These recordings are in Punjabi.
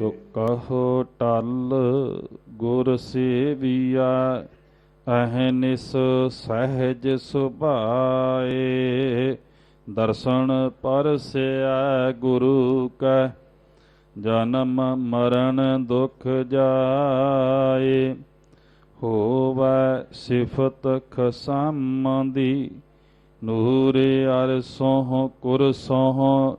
ਸੋ ਕਹੋ ਟਲ ਗੁਰ ਸੇਵੀਆ ਅਹਨਿਸ ਸਹਿਜ ਸੁਭਾਏ। ਦਰਸ਼ਨ ਪਰਸਿਆ ਗੁਰੂ ਕੈ, ਜਨਮ ਮਰਨ ਦੁਖ ਜਾਏ। ਹੋਵੈ ਸਿਫਤ ਖਸਮ ਦੀ, ਨੂਰ ਅਰ ਸੋਹ ਕੁਰ ਸੋਹ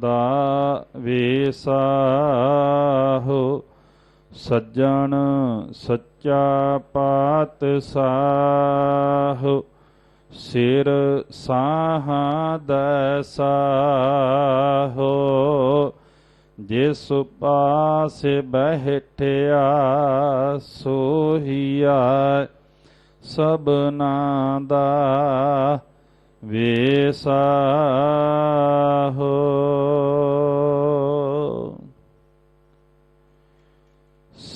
ਦਾ ਵੇਸਾਹੋ, ਸੱਜਣ ਸੱਚਾ ਪਾਤ ਸਾਹ ਸਿਰ ਸਾਹਾਂ ਦਸਾਹੋ ਜਿਸ ਪਾਸੇ ਬਹਿਠਿਆ ਸੋਹੀਆ ਸਬਨਾ ਦਾ ਵੇਸਾਹੋ।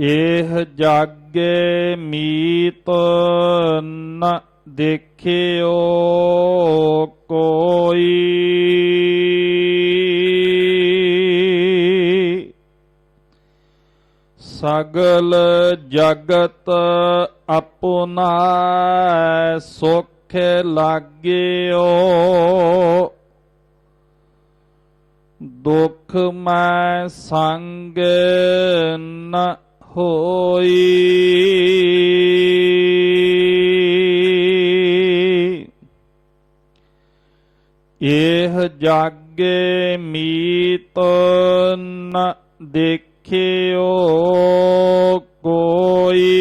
ਇਹ ਜਾਗੇ ਮੀਤ ਨ ਦੇਖਿਓ ਕੋਈ। ਸਗਲ ਜਗਤ ਆਪਣਾ ਸੁਖ ਲਾਗਿਓ। ਦੁਖ ਮੈਂ ਸੰਗ ਨ ਹੋਈ। ਇਹ ਜਾਗੇ ਮੀਤ ਨ ਦੇਖਿਓ ਕੋਈ।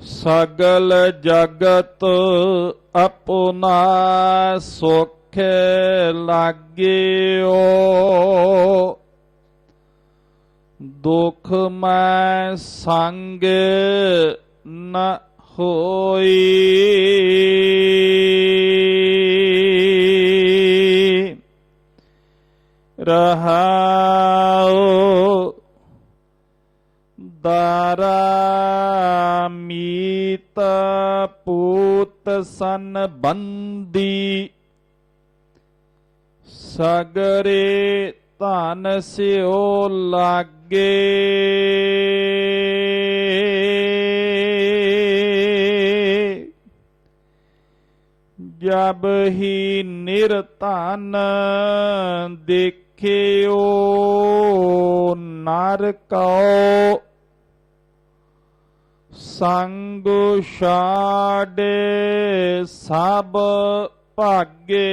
ਸਗਲ ਜਗਤ ਆਪਣਾ ਸੁਖ ਲਾਗਿਓ। ਦੁਖ ਮੈਂ ਸੰਗ ਨ ਹੋਈ। ਰਹਾਉ ਦਾਰਾ ਮੀਤ ਪੂਤ ਸਨ ਬੰਦੀ ਸਗਰੇ ਧਨ ਸਿਓ ਲਾਗੇ। ਜਬ ਹੀ ਨਿਰਧਨ ਦੇਖਿਓ ਨਰ ਕਉ। ਸੰਗ ਛਾੜੇ ਸਭ ਭਾਗੇ।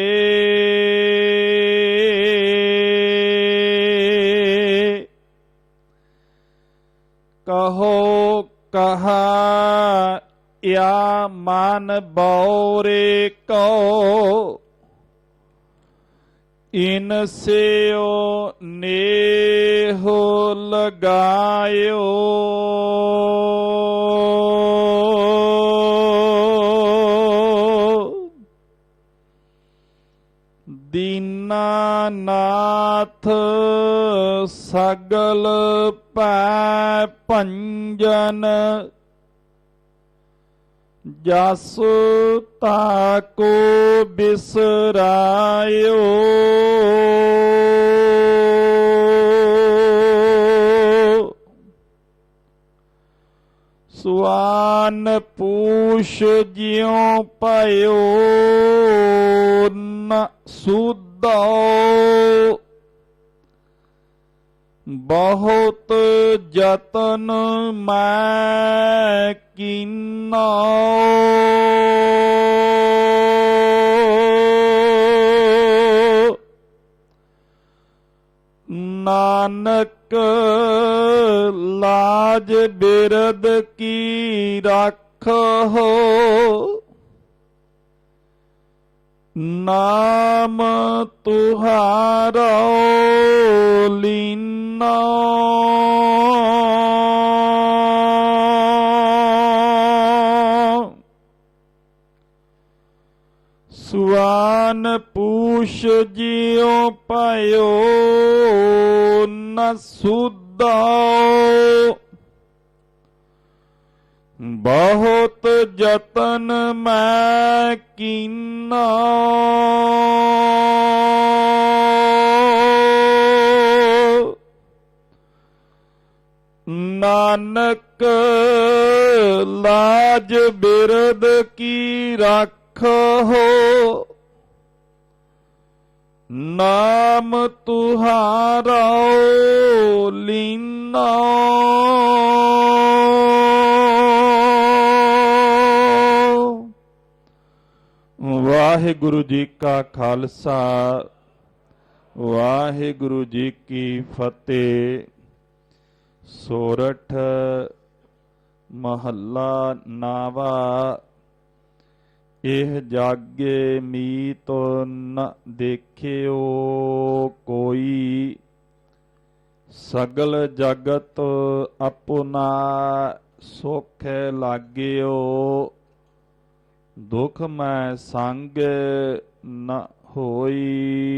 ਕਹੋ ਕਹਾ ਯਾ ਮਨ ਬੌਰੇ ਕੋ। ਇਨ ਸਿਓ ਨੇਹੋ ਲਗਾਇਓ। ਦੀਨਾਨਾਥ ਸਗਲ ਪੈ ਭੰਜਨ ਜਸ ਤਾ ਕੋ ਬਿਸਰਾਇਓ। ਸੁਆਨ ਪੂਸ਼ ਜਿਉ ਭਇਓ ਨ ਸੁਦੋ ਬਹੁਤ ਯਤਨ ਮੈਂ ਕੀਨਾ। ਨਾਨਕ ਲਾਜ ਬਿਰਦ ਕੀ ਰੱਖੋ। ਨਾਮ ਤੁਹਾਰੋ ਲੀਨਾ। ਸੁਆਨ ਪੂਛ ਜਿਉ ਪਾਇਓ ਨ ਸੁਧੋ ਬਹੁਤ ਯਤਨ ਮੈਂ ਕੀਨਾ। ਨਾਨਕ ਲਾਜ ਬਿਰਦ ਕੀ ਰੱਖੋ ਨਾਮ ਤੁਹਾਰਾ ਲੀਨਾ। ਵਾਹਿਗੁਰੂ ਜੀ ਕਾ ਖਾਲਸਾ, ਵਾਹਿਗੁਰੂ ਜੀ ਕੀ ਫਤਿਹ। ਸੋਰਠ ਮਹੱਲਾ ਨਾਵਾ, ਇਹ ਜਾਗੇ ਮੀਤ ਨ ਦੇਖਿਓ ਕੋਈ। ਸਗਲ ਜਗਤ ਆਪਣਾ ਸੁਖ ਲਾਗਿਓ। ਦੁਖ ਮੈਂ ਸੰਗ ਨ ਹੋਈ।